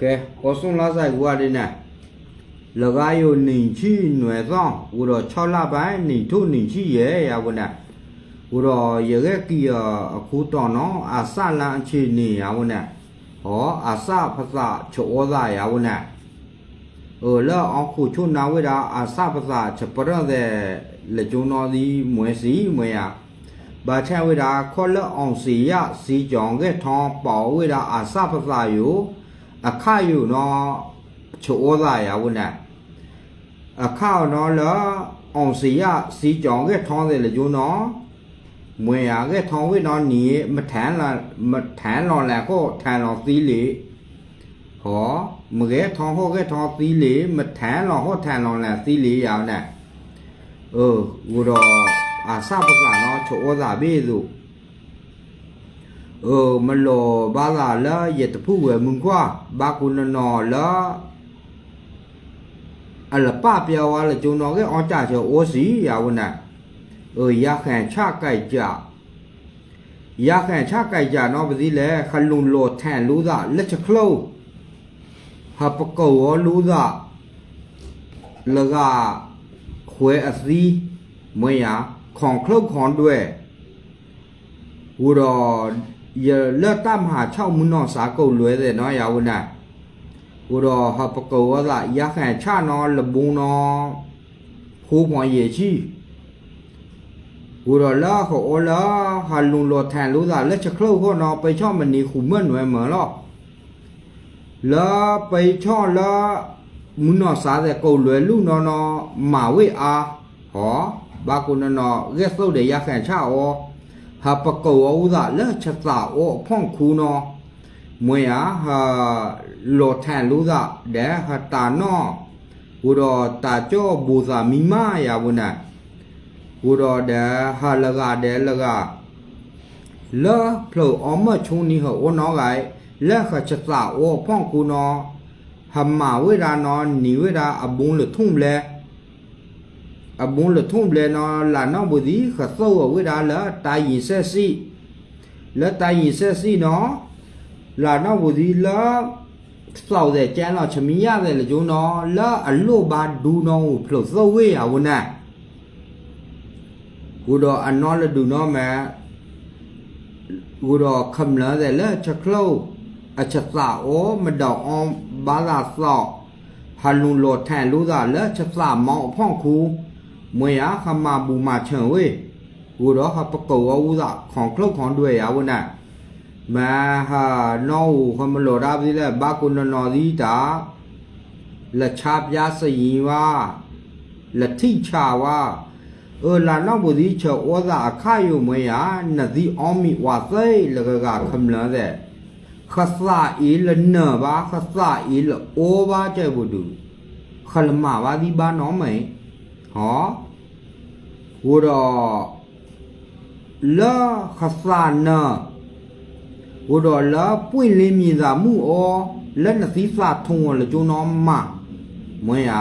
ကဲကောစွန်လာဆိုင်ကွာဒီနာလကားယိုနေချီနွယ်ဆောင်ဝတော်6လပိုင်းနေထုတ်နေချီရဲ့ရဝနာဝတော်ရရဲ့ကီယအခုတော်နော်အာစလန်အခြေနေရဝနာဟောအာစဖစချောဇာရဝနာဟိုလောအခုချုနာဝိတာအာစဖစချပရတဲ့လေကျုံတော်စီမွေစီမွေရဘာချဝိတာခောလောအောင်စီရစီကြောင့်ကဲထောင်းပေါဝိတာအာစဖစယို အခါယိုနော်ချောသာရပါနဲ့ အခါနော်လာအောင်စီရစီကြောင်ကထောင်းတယ်လေကျုံနော်မွေရကထောင်းဝိနော်နီမထန်လာမထန်လော်လာကိုထန်လော်သီးလေဟောမကဲထောင်းဟောကထောင်းသီးလေမထန်လော်ဟောထန်လော်လာသီးလေရောင်းနဲ့เออဝတော့အာစပကနော်ချိုဩသာဘေးစုเ ออမလောဘာလာလာရတဖူဝဲမွန်ကွာဘာကုနနော်လာ အလပပြောဝါလကျုံတော်ကအောကြချေအိုစီရဝနာเออရခံချကြိုက်ကြရခံချကြိုက်ကြနော်ပစီလေခလုံလောထန်လူသာလက်ချခလုံးဟာပကောဝလူသာလကခွဲအစီမွေရခွန်ခလုတ်ခွန်တွေဝတော် ရလက်တမဟာ6မွန်းတော်စာကုတ်လွဲတဲ့နော်ရဝနာကိုတော့ဟပကောဝလာရခံချနော်လဘုံနော်ခိုးပွန်ရဲ့ချီကိုတော့လာခေါ်လာဟာလုံလောထန်လို့သာလက်ချက်ခလို့ခေါ်နော်ပိချော့မနီခုမွတ်နွယ်မလောလာပိချော့လာမုနော်စားတဲ့ကုတ်လွယ်လူနော်နော်မာဝိအားဟောဘာကုနနော်ရက်စုတ်တဲ့ရခံချဩ ဟာပကောဝဥသာလက်ချက်သာဩဖောင့်ခူနော်မွေဟာဟာလောထန်လို့သာဒဲဟာတာနောဝရောတာကြောဘူသာမိမယာဝနာဝရောဒဲဟာလကဒဲလကလောဖလိုအမချုံနီဟောနောဂိုင်လက်ခချတာဩဖောင်းကူနောဟမ္မာဝေရာနောနီဝေရာအဘုံလထုံလဲ အဘုံလထုံလဲနောလာနောဘူဒီခသောဝေရာလာတာယီဆက်စီလက်တာယီဆက်စီနောလာတော့ဘူးဒီလာစောက်တဲ့ကျန်းတော့ချမီရတယ်လေကျုံတော့လာအလို့ပါဒူနောဖလို့သဝေးရဝနာကိုတော့အနော်လဒူနောမဲကိုတော့ခမလာတဲ့လေချက်ခလို့အချက်သာဩမတော့အောင်ဘာသာစောက်ဟာလုံလောထန်လို့သာလေချက်သာမောင်းဖောင့်ခူ မွေရခမဘူမချံဝေကိုတော့ဟပကောဝူသာခေါန်ခလုတ်ခေါန်တွေ့ရဝနာ mà ha no không lo ra đi là ba con nó nó đi ta là chap ya sa yi wa là thi cha wa ơ là nó bù đi chờ ô ra kha yu mới ya na di om mi wa sai là cái ga kham la de kha sa i là nở ba kha sa i là ô ba chơi bù du kha là ma ba đi ba nó mày hả wo đó la kha sa nở ဝဒလာပွင့်လင်းမြင်သာမှုဩလက်နသီးစာထုံဝလကျုံတော်မမွေယာ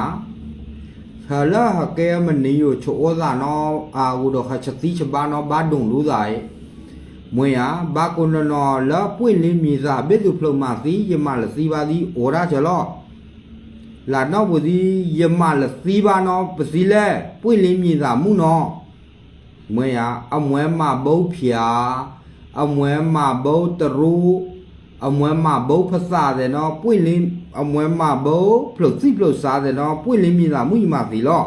ဆလာဟကဲမနီယိုချိုဩဇာနောအာဝဒခချတိချဘာနောဘာဒုံလူဇာယမွေယာဘာကုနနောလာပွင့်လင်းမြင်သာဘေသူဖလုံမသီယမလစီပါသည်ဩရာချလော လာနောက်ပစီယမလစီပါနောပစီလဲပွင့်လင်းမြင်သာမှုနောမွေရအမွဲမဘုတ်ဖြာအမွဲမဘုတ်တရူအမွဲမဘုတ်ဖဆတယ်နော်ပွင့်လင်းအမွဲမဘုတ်ဖလို့စီဖလို့စားတယ်နော်ပွင့်လင်းမြင်သာမှုညီမစီလော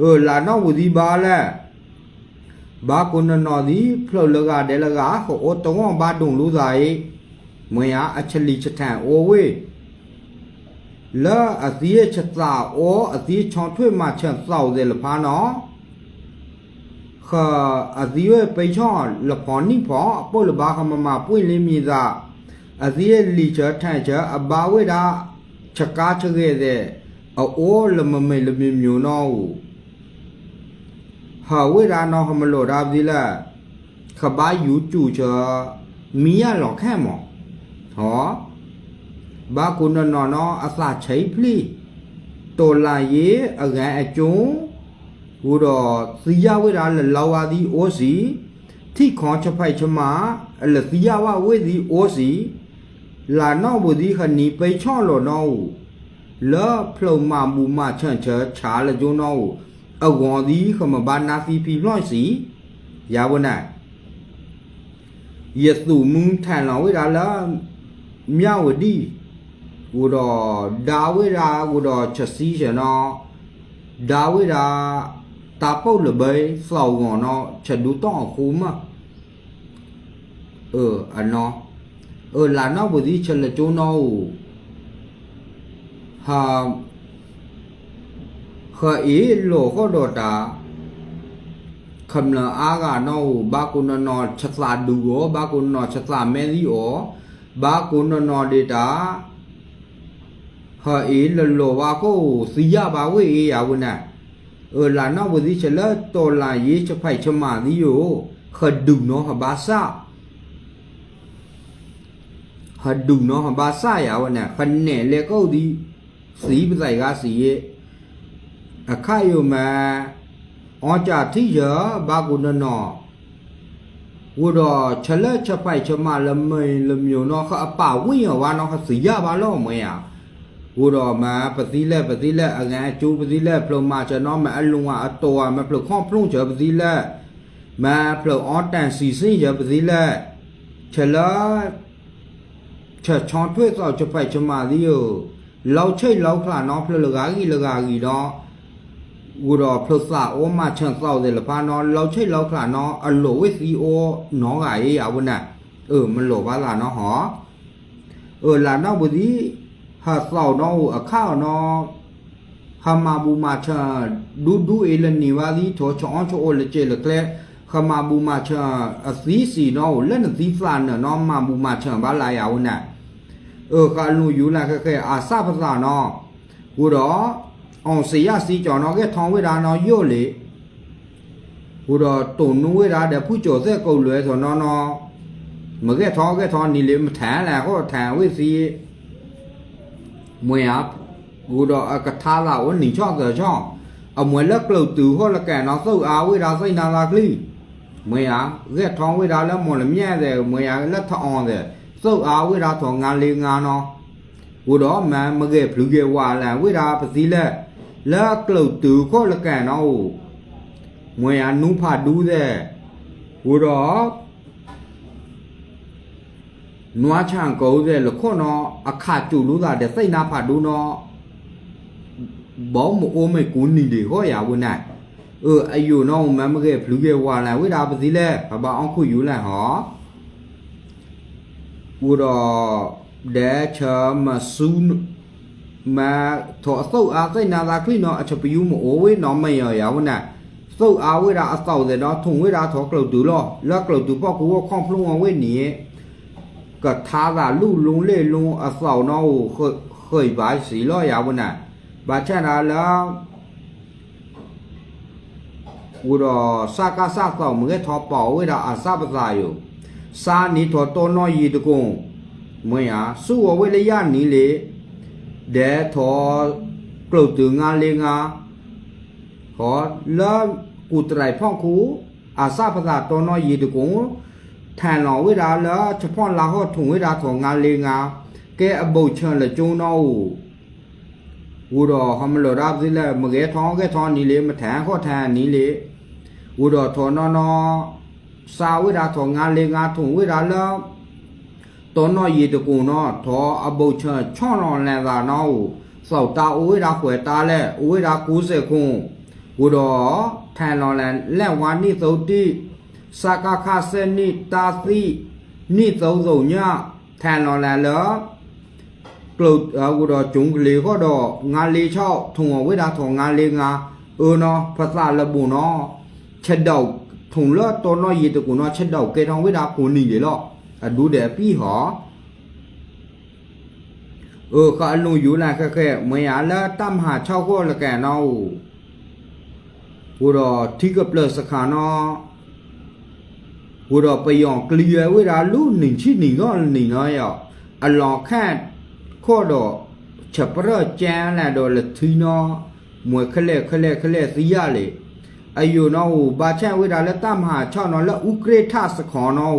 အိုလာနောက်ပစီပါလဲဘာကုနနော်ဒီဖလို့လကဒဲလကဟိုတော့ဘာဒုံလူစားရေးမွေရအချလီချထန်အိုဝေး လာအသီးချက်သာအိုအသီးချောင်းထွေမှချက်သောက်တယ်လဖာနော်ခအဒီဝပေချောလဖောနိဖောပုလဘာခမမပွင့်လင်းမြည်သာအဒီလီချထန်ချအဘာဝေဒာချက်ကားချခဲ့တဲ့အိုးလမမေလမြမျိုးနောဟာဝေဒာနောဟမလို့ဒါဒီလာခဘာယူကျူချမီရလော်ခဲမောဟော ဘာကုနနောနောအစချိဖလီတော်လာရေအကန်အကျုံးဟိုတော့သီယဝိရာလလောဝါဒီအိုစီထိခွန်ချဖိုက်ချမအလသီယဝဝိဒီအိုစီလာနောက်ဘူးဒီခနီပိချောလောနော်လောဖလုံမမူမချန့်ချချာလကျုံနော်အဝွန်ဒီခမဘာနာဖီဖီလွှန့်စီရဝနာယေစုမုန်ထန်လောဝိဒါလာမြဝဒီ ဝတော်ဒါဝိရာဝတော်ချက်စီရှင်နော်ဒါဝိရာတာပုတ်လဘေးစောင်းကောနော်ချက်ဒူတော့ခုမเอออันเนาะ เออหลานนอกบุตรเฉลจูนอฮาขะอีโลก็โดตาคำละอากานอบากุนนอชะสาดูโอบากุนนอชะสาแมรีโอบากุนน อเดตาฮะอีลโลวาโกสิยาบาเวเอยาวุนะเออหลานนอกบุตรเฉลโตลาเยชะไผชะมาดิโยขะดุเนาะฮะบาซา ဟဒူနော်ဘာဆရာဝနဲ့ခနဲ့လေကုတ်ဒီစီပစိုက်ကစီရဲ့အခါယုမအောကြတိရဘာကုနနောဝတော့ချလက်ချပိုက်ချမလမေလမျိုးနော်ခအပဝင်းရဝါနော်ခစီရပါလို့မွေးရ ဝတော့မပတိလက်ပတိလက်အငန်းအကျိုးပတိလက်ဖလုံမကျွန်တော်မအလုံးအတော်မဖလုံခေါဖလုံချပတိလက်မဖလုံအောတန်စီစင်းရပတိလက်ချလက် ချက်ချောင်းတွေ့တော့ချက်ပိုက်ချမသည်ယလောက်ချိတ်လောက်ခလာနော်ဖလလကာကြီးလကာကြီးတော့ဝရဖလစာအိုမချန်သောက်တယ်လပါနော်လောက်ချိတ်လောက်ခလာနော်အလိုဝစ်စီအိုနော်ကရေးရဝနเออมันหลบว่าล่ะเนาะหอเออล่ะเนาะบุดี ဟာသောတော့အခါတော့ဟမဘူမာချာဒူဒူအေလနီဝါဒီထောချောင်းချိုလကျေလကလေခမဘူမာချာအသီးစီတော့လက်နသီးဖလာနော်မဘူမာချာဘာလာရဝနာအခါလူယူလာခခဲအာစပသနော်ကိုတော့အောင်စီရစီကြောင်တော့ကဲထောင်းဝေတာနော်ယွ့လေဟိုတော့တုံနူဝေတာတဲ့ဖူကျော်ဆက်ကုတ်လွဲဆိုတော့နော်မကဲထောင်းကဲထောင်းနီလေမထန်လာဟောထန်ဝေစီ မွေအပ်ဘူတော့အကထာလာဝနင်ချော့ကြောချော့အမွေလက်ကလုတ်သူဟောလကန်တော့သုတ်အားဝေတာစိတ်နာလာကလိမွေအားရက်ထောင်းဝေတာလက်မွန်လမြဲ့တယ်မွေအားလက်ထအောင်တယ်သုတ်အားဝေတာတော့ငါလေးငါနော်ဘူတော့မန်မကဲဘလူးကဲဝါလန်ဝေတာပစည်းလက်လက်ကလုတ်သူဟောလကန်တော့မွေအားနူးဖာဒူးတဲ့ဘူတော့ နွားချန်ကောတဲ့လခွနော်အခါကျူလူသာတဲ့စိတ်နာဖဒူးနော်ဘောမအိုးမေကူနီဒီဟောရဝနိုင်เอออายุน้องมันไม่เคยพลุกวาแล้วเวลาปฏิแลบาๆอังคุอยู่แล้วหอ ဝရဒဲချမဆူနမာထောသုတ်အားသိနာသာခလိနောအချပယူမအိုဝေနောမယရဝနာသုတ်အားဝေရာအသောတဲ့နော်ထုံဝေရာထောကလုတ်တူလောလက်ကလုတ်တူပေါကူခေါဖလုံးဝေနီ ကထားသာလူလုံးလေလုံးအသောနော်ခွခွေပါစီလောရဝနာဘာချနာလားဝရစကားစကောမငဲထောပေါဝေရာအစပသာယောစာနီတော်တော်နော်ရီတကုံမွင်ဟာစုဝဝေလရနီလေဒဲထောကလုတ်တူငါလေးငါဟောလာကုတရိုင်ဖောက်ခုအာစပသာတော်နော်ရီတကုံ ထန်လောဝေရာလာချဖွန်လာဟောထုံဝေရာထောငါလေးငါကဲအဘုတ်ချွန်လကျုံနော်ဝူတော်ဟမလောရာပစီလက်မကဲထောင်းကဲထောင်းနီလေမထန်ခောထန်နီလေဝူတော်ထောနော်နော် sa we da tho nga le nga thung we da la to no yi de ku no tho a bo cha chon no la da no sau ta o we da khwe ta le o we da 90ခုဝတော့ထန်လော်လန်လက်ဝါနိသုတ်တိ စကခစနိတာသိနိသုံးစုံညထန်လော်လန်လောကလုတ်ဝတော့ဂျုံကလေးခေါ်တော့ငါလေးချောက်ထုံဝေးတာထုံငါလေးငါအိုနော်ဖသလဘူနော်ချက်တော့ထုံလောတော်နော်ရေတကူနော်ချက်တော့ကေထောင်ဝိတာကိုနေလေလောအဒူတဲ့ပြီးဟောเออก็ลุงอยู่ละแค่ๆเมื่อละตั้มหาเช่าก็ละแกเนาะกูรอที่ก็เปลือกสขาเนาะ กูรอไปยองเกลียเวลาลู่หนึ่งชิ้นหนึ่งก็หนึ่งเนาะอ่ะอลองแค่ข้อดอฉับเรอแจ้ละดอละทีเนาะมวยคะเลคะเลคะเลสิยะเลย အယုနောဘာချန်ဝိဒါလက်တမဟာ6နော်လက်ဥကရေထစခောနော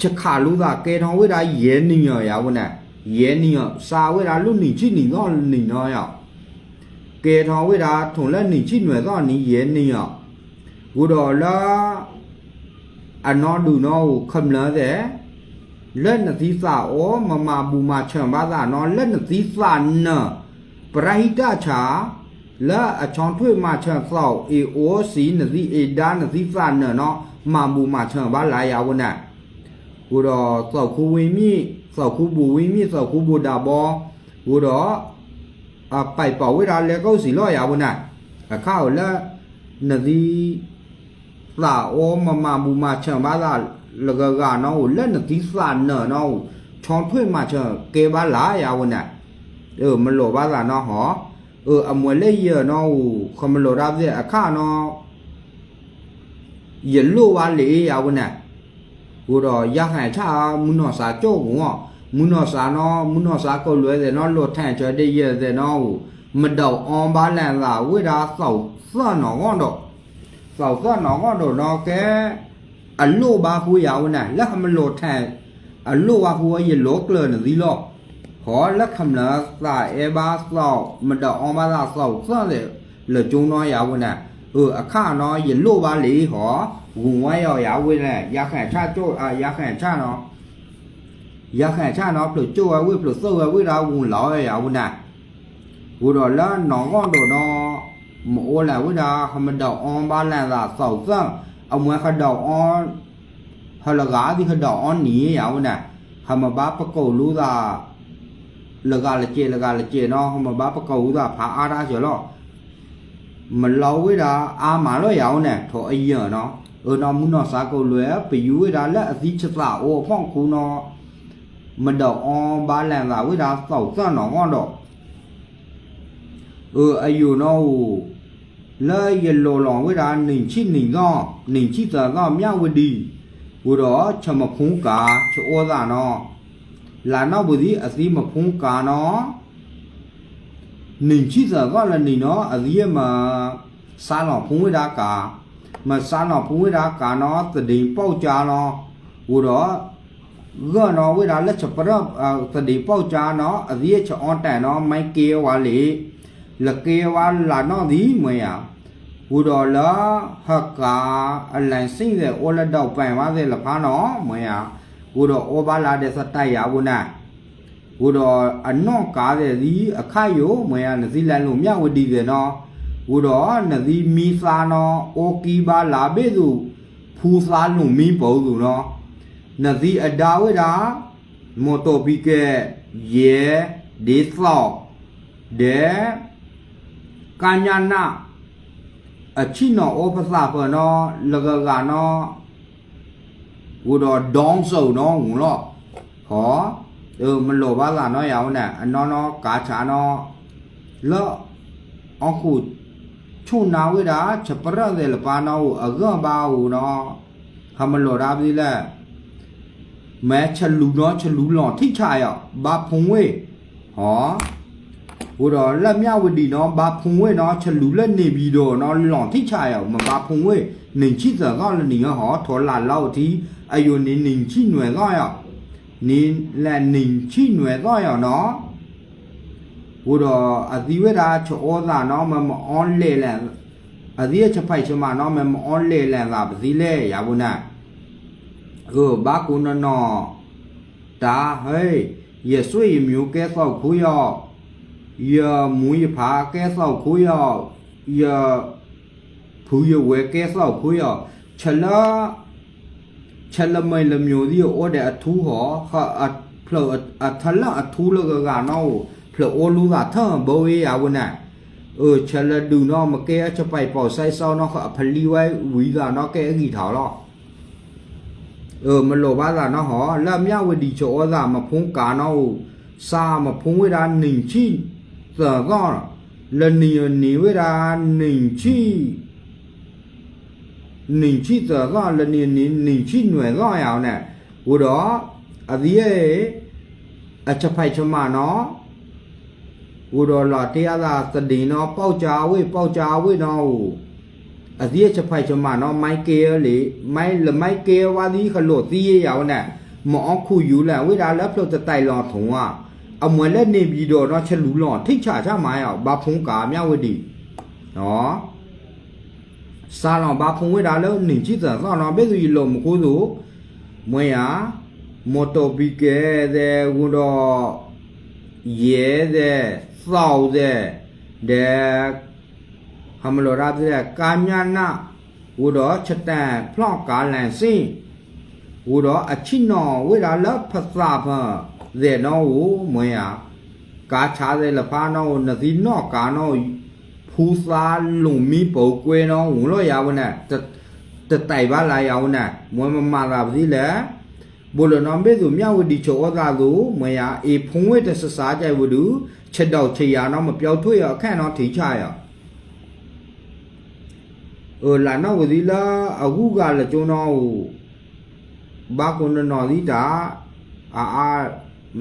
ချက်ခါလူသာကေထောင်ဝိဒါရဲနိညရဝန ရဲနီယစာဝဲတာလူနီချိနီတော့နီနော်ယောကဲထောင်ဝဲတာထုံလက်နီချိနွယ်တော့နီရဲနီယောဝတော်လာ အနော်ဒူနော်ခမလာတဲ့လက်နသီစာဩမမဘူမချံပါသာနော်လက်နသီစာနပရဟိတချာလာအချောင်းထွေမချံသောက်အေအိုစီနသီအေဒါနသီစာနနော်မဘူမချံပါလာရဝနဲ့ကိုတော့စောက်ခုဝင်းမြင့်စောက်ခုဘူဝင်းမြင့်စောက်ခုဘူတာဘောကိုတော့အပိုက်ပေါ်ဝိတာလေကောက်စီလောရဘူးနာအခါလက်နဒီ လာအောမမမူမချံပါလာလကကနော်လက်နဒီစာနော်နော်ချောင်းထွေမချံကေပါလာရဘူးနာเออမလောပါလာနော်ဟောเออအမွေလေးရနော်ခမလောရတဲ့အခါနော်ရလို့ပါလေရဘူးနာ ကိုတော့ရဟန်ချာမုနောစာကြော့ကွန်မုနောစာနော်မုနောစာကိုလွဲတယ်နော်လောထန်ချွတဲ့ရဲ့တယ်နော်မတော့အောင်ပါလန်လာဝိဒါစောက်စော့နော်ကတော့ sau có nó có đồ nó cái ở lô ba phú giàu này lắc hầm lô thẻ ở lô ba phú gì lỗ lên là gì lo khó lắc hầm là tại e ba sau mình đọc ông ba là sau sao để là chúng nó giàu này ừ ở khá nó gì lô ba lý họ vùng ngoài giàu giàu này giá khẻ cha chỗ à giá khẻ cha nó ရခိုင်ချနော်ပြုတ်ကျွဲဝိပြုတ်စောဝဲဝိရာဝုံလောရရဝုနာဝုတော်လာနောင်းကောတော်နော် မိုးလာဝဒါဟမဒေါအွန်ဘာလန်သာစောက်စံအမွဲခဒေါအွန်ဟလဂါဒီခဒေါအွန်နီရောင်းနာဟမဘာပကုတ်လူသာလကလကျေလကလကျေနော်ဟမဘာပကုတ်သာဖာအားသားကျော်လောမလောဝိတာအာမာလောရောင်းနဲ့ထောအရင်နော်အော်နော်မှုနော်စာကုတ်လွယ်ပယူဝိတာလက်အသီးချစာအောဖောင့်ခုနော်မတော့အွန်ဘာလန်သာဝိတာစောက်စံနော်ငေါတော့အော်အယူနော်ဟို လဲရလောလောဝိတာနှင်ချိနှင်ကောနှင်ချိသာကမြဝဒီဝတော့ချမဖုံးကာချောသာနော်လာနောက်ဘူးဒီအသီးမဖုံးကာနော်နေကြည့်စားကလည်းနေနော်အဒီရမှာစားတော့ဖုံးဝိတာကာမစားတော့ဖုံးဝိတာကာနော်တတိပေါက်ကြနော်ဟိုတော့ဂနော်ဝိတာလက်ချပရတတိပေါက်ကြနော်အဒီရချောင်းတန်နော်မိုက်ကေဝါလေ လကေဝါလာနော်ဒီမွေရဟိုတော့လာဟကာအလန်စိမ့်တဲ့အိုလက်တော့ပန်ပါသေးလဖားနော်မွေရဟိုတော့အိုဘာလာတဲ့စတိုက်ရဘူးနာဘုတော်အနော့ကားတဲ့ဒီအခါယိုမွေရနစီလန်လို့မြဝတီတယ်နော်ဘုတော်နစီမီစာနော်အိုကီဘာလာဘေသူဖူစာလုံမီပေါ်သူနော်နစီအဒါဝိတာမော်တော်ဘီကဲယေဒီသောဒေ ကညာနာအချိနော်ဩပစာပနော်လကကနော်ဘုတော်ဒေါင်းစုံနော်ငုံလောဟော ừ mình lộ ba là nó yếu nè nó nó cá chả nó lỡ ông cụ chu nào cái đó chụp ra rồi là ba nó ở gần bao nó không mình lộ ra đi là mẹ chân lú nó chân lú lò thích chạy à ba phong ấy hả bữa đó làm nhau với đi nó ba phong ấy nó chân lú lên nề bị đồ nó lò thích chạy à mà ba phong ấy nên chỉ giờ gọi là nè họ thổi là lâu thì ai yêu nên nên chỉ người gọi à နေလန်နင်းချိနွယ်တော့ရနော်ဘုတော့အသီဝရာချောသာနော်မမအွန်လေလန်အသီချဖိုက်ချမနော်မမအွန်လေလန်သာပစီလေရဘူးနာကိုဘာကုနနော်ဒါဟဲ့ယေဆွေမျိုးကဲဆောက်ခိုးရော 也木一爬介绍可以，也朋友会介绍可以，吃了吃了没了苗的，我得土好和啊，不啊，他了啊土了个干闹，不我路个他不会呀，我呢。เออฉันละดูนอมาแกจะไปปอไซเศร้านอเขาพลีไว้หวีลานอแกกี่ถาวรอเออมันโลบ้าลานอหอแล้วเมียวดีโจอลามาพงกานอซามาพงเวลาหนึ่งชิ้น ကရအောင်နဲ့ဟိုတော့အဒီရဲ့အချက်ဖိုက်ချမနော်ဟိုတော့လာတရားသာသတိနော်ပေါက်ကြဝေးပေါက်ကြဝေးနော်အဒီရဲ့ချက်ဖိုက်ချမနော်မိုက်ကယ်လေမိုက်လမိုက်ကယ်ဝါဒီခလို့တီးရအောင်နဲ့မောင်ခုယူလာဝေးတာလက်ဖလို့တိုင်လောထုံက အမွေလက်နေပြီးတော့တော့ချက်လူလောထိတ်ချချမရောက်ဘာဖုံးကာမြဝတီနော်စားလောင်ဘာဖုံးဝဲတာလို့နေကြည့်တာစားလောင်ပဲဆိုရလို့မကိုးဆိုမွေရမော်တော်ဘီကဲတဲ့ဝန်တော့ရဲတဲ့စောက်တဲ့တဲ့ဟမလိုရာတဲ့ကာညာနာဝတော့ချက်တန်ဖလော့ကာလန်စင်းဝတော့အချိနော်ဝိဒါလဖသဖ ဇေနောဝမွင်ရကာချားတဲ့လဖာနောနစီနောကာနောဖူစာလုံမီပုတ်ကွဲနောဝလို့ရဝနဲ့တတိုင်ပါလာရအောင်နဲ့မွင်မမာတာပစီလေဘလနံဘေဇုမြဝတီချောသာကိုမရအေဖုံဝဲတဆစားကြိုက်ဝဒူချက်တော့ချေရအောင်မပြောင်းထွေရအခန့်တော့ထိချရအလာနဝဒီလာအခုကလည်းကျွန်တော်ဘာကုန်းနော်ဒီတာအာအာ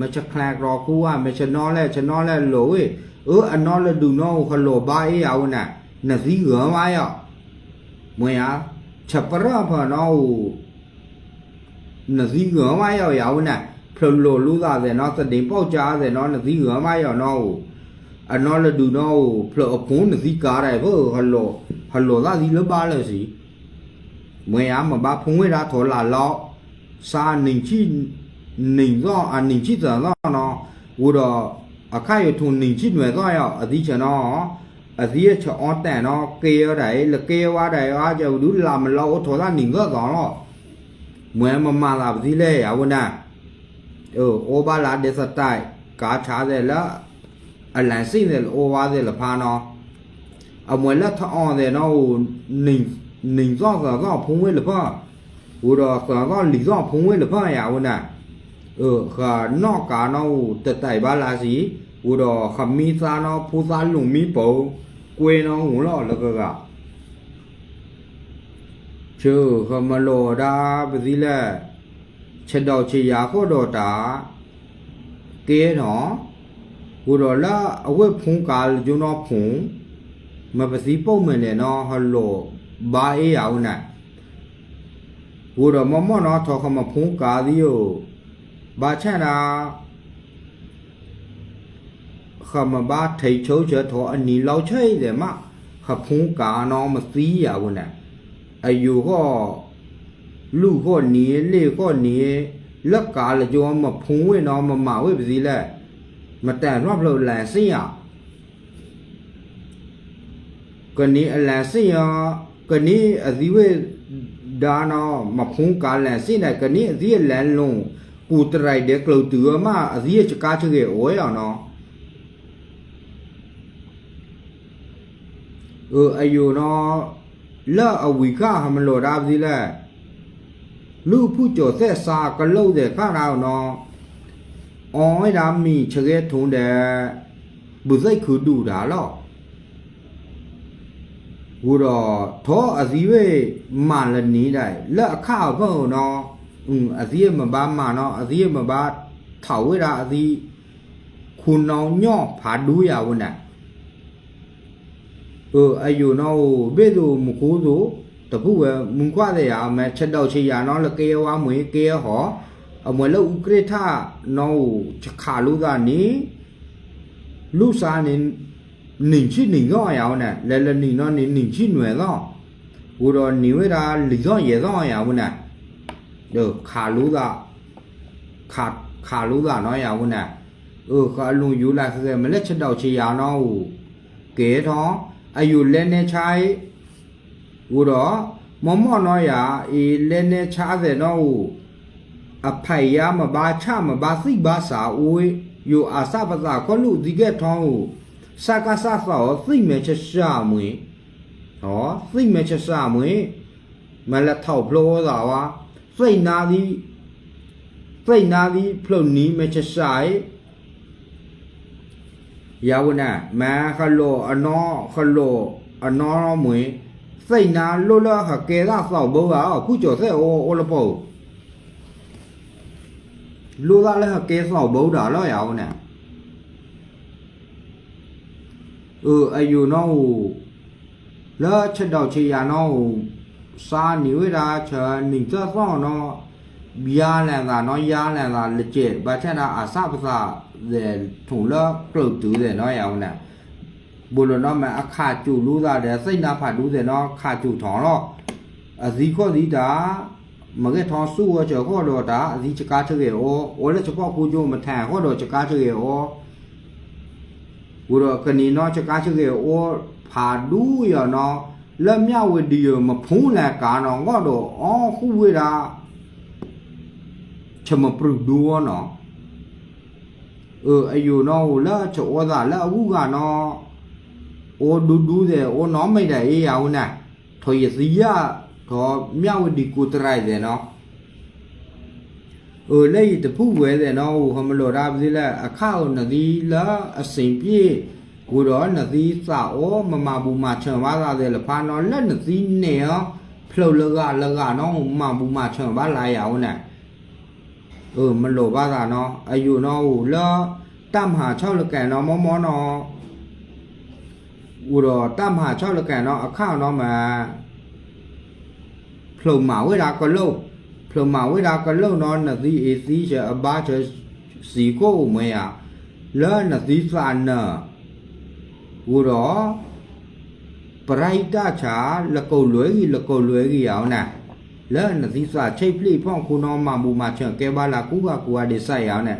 မချခလကရကူဝမချနောလဲချနောလဲလိုဝေအိုအနောလဒူနောခလိုဘာအေယဝနနဇီရမယောမွေယာချက်ပရဖနောနဇီရမယောယဝနဖလိုလူသာစေနောစတင်ပေါကြစေနောနဇီရမယောနောအနောလဒူနောဖလိုအကွန်းနဇီကားရဲဘောဟလိုဟလိုသာဒီလပါလစီမွေယာမဘာဖုံဝေရာထောလာလောစာနင်ချင်း နှင်တော့အနှင်ချိတော့နော်ဝတော့အခါရထုံနှင်ချိနွယ်တော့ရအဒီချေနော်အဒီချောတန်နော်ကေရတိုင်းလကေဝါတိုင်းအားကြောင့်ဒူလာမလောထောလာနှင်တော့တော့နော်မွဲမမလာပတိလဲရဝနာအိုအိုဘာလာဒက်စတိုင်ကာချာတယ်လားအလန်စိတယ်အိုဝါတယ်လဖာနော်အမွဲလက်ထောင်းတယ်နော်နှင် နှင်တော့တော့ဖုံးဝဲလဖာ ဝတော့ကကလီတော့ဖုံးဝဲလဖရဝနာเออခါနော့ကာနောတတိုင်ပါလာစီဝတော့ခမီစာနောဖူစာလုံမီပုံကွေနောဝလောလကကချူခမလောဒါပစီလက်ချက်တော့ချေရာခေါ်တော့တာကဲနော်ဝတော့လာအဝက်ဖုံးကာဂျုံတော့ဖုံးမပစီပုံမယ်လေနော်ဟလောဘာအေးရဝနာ ဝရမမနော်ထောခမဖုံးကာဒီယို ဘာချန်တာခမဘာထိတ်ချိုးချထောအနီလောက်ချိတယ်မခဖုံးကာနော်မသီးရဘူးနဲ့အယူဟောလူဟောနီလေဟောနီလက်ကာလကြောမဖုံးဝဲနော်မမဝဲပစီလက်မတန်တော့ဖလို့လန်စင်းရကနီအလန်စင်းရကနီအသီဝဲဒါနော်မဖုံးကားလန်စိနေကနိအစီလန်လုံး ကူတရိုက်တဲ့ကလုတ်တူမအစီချကားချကေဝဲအောင်နော်เออအယုနော်လာအဝီကဟမလို့ဒါပြီလဲလူဖူကျော်သက်စာကလုတ်တဲ့ခါတော့နော်အော်ဒါမီချကေထုံးတဲ့ဘူးစိတ်ခူတူတာလော ဝတော့သောအစည်းဝေးမာလနီးတိုင်းလက်အခါဖုံနော် asih mba mano asih mba thau ra asih khun nó nhỏ phá đuôi à vấn nạn ờ ai dù nó biết dù một cố dù tập phụ về muốn qua thì à mà chân đầu chỉ à nó là kia qua mấy kia họ ở mỗi lúc Ukraine nó chắc khá lúc ra ní lúc xa nên nỉnh chi nỉnh gõ ảo nè lần lần nỉnh nó nỉnh nỉnh chi nhuệ gõ ủa rồi nỉnh ra lỉnh gõ dễ gõ ảo nè လူစားနေ ninh chi ninh rõ yào nè lệ là ninh nó ninh ninh chi nuôi rõ vô đó ninh với ra lý rõ dễ rõ yào nè được khá lú ra khá khá lú ra nó yào nè ừ khá lú yu là cái mà lấy chân đầu chi yào nó kế đó ai yu lên nè chai vô đó mò mò nó ya y lên nè chai về nó à phải ya mà ba cha mà ba sĩ ba sa ui yu à sa ba sa có lũ gì cái thong စကားစသောသိမဲ့ချက်ရှာမွေဟောသိမဲ့ချက်ရှာမွေမလက်ထောက်ဖလို့သာဝါ စိတ်နာသည်စိတ်နာသည်ဖလို့နီးမဲ့ချက်ရှာယဝနာမခလောအနောခလောအနောမွေစိတ်နာလွတ်လခကေရသောဘောကခုကျော်ဆက်အိုအိုလပိုလူလာလည်းကေသောဘောတာလောရအောင်နဲ့ ừ ai dù nó lỡ chất đầu chỉ là nó xa níu ra chờ mình cho rõ nó ยาแลน ซาเนาะยาแลนซาละเจบัดแท้တာအစပစတဲ့ထုံလောကလုတ်တူးတဲ့เนาะရအောင်နဲ့ဘလိုเนาะမအခါကျူလူသားတဲ့စိတ်နာဖတ်တူးတဲ့เนาะခါကျူထောင်းတော့အစီခောစီတာမကဲထောင်းစုဝချေခောတော့တာအစီချကားချေဩဩလေချပောက်ကူကျိုးမထန်ခောတော့ချကားချေဩဘူတော့ကနေเนาะချကားချေဩဖာဒူးရเนาะ လက်မြဝဒီရမဖုံးလဲကာနော်ငေါတော့အော်ခုဝေတာ ချမပရုဒူဝနော်เอออายุနော်ဟိုလာချောသာလာအခုကနော်အိုဒူဒူတဲ့အိုနော်မိတ်တဲ့အေးရအောင်နာထော်ရစီရတော့မြောက်ဝဒီကိုတရိုက်တယ်နော်เออလေတဖူဝဲတဲ့နော်ဟိုမလို့ဒါပြီလဲအခါနဒီလာအစင်ပြေ ကိုတော့နဒီစာဩမမဘူးမချံပါသာတဲ့လဖာနော်လက်နဒီနေရောဖလုတ်လကလကနော်မမဘူးမချံပါလာရအောင်နာ เออมันโลภาษาเนาะอายุเนาะหูละตามหาชอบละแกเนาะมอมอเนาะอูดอตามหาชอบละแกเนาะอข้าวเนาะมาพลมาเวลาก็โลพลมาเวลาก็โลเนาะนะสิเอซีจะอบาจะสีโก้เมียแล้วนะสิสานเนาะ ဝတော့ပရိုက်တာချာလကုတ်လွဲကြီးလကုတ်လွဲကြီးအောင်နာလဲနသီစာချိတ်ပြိဖောင်းခုနောမမူမချံကဲပါလာကူကကူအဒီဆိုင်အောင်နာ